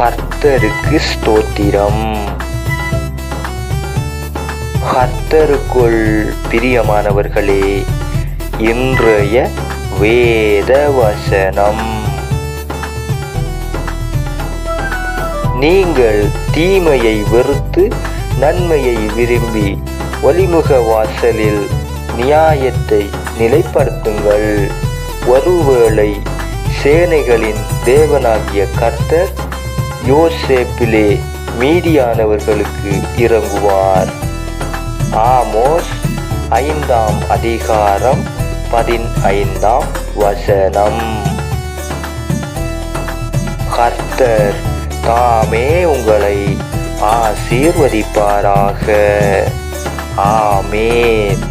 கர்த்தருக்கு ஸ்தோத்திரம். கர்த்தருக்குள் பிரியமானவர்களே இன்றைய வேத வசனம் நீங்கள் தீமையை வெறுத்து நன்மையை விரும்பி ஒளிமுக வாசலில் நியாயத்தை நிலைப்படுத்துங்கள். ஒருவேளை சேனைகளின் தேவனாகிய கர்த்தர் யோசேப்பிலே மீதியானவர்களுக்கு இறங்குவார். ஆமோஸ் ஐந்தாம் அதிகாரம் பதினைந்தாம் வசனம். கர்த்தர் தாமே உங்களை ஆசீர்வதிப்பாராக. ஆமேன்.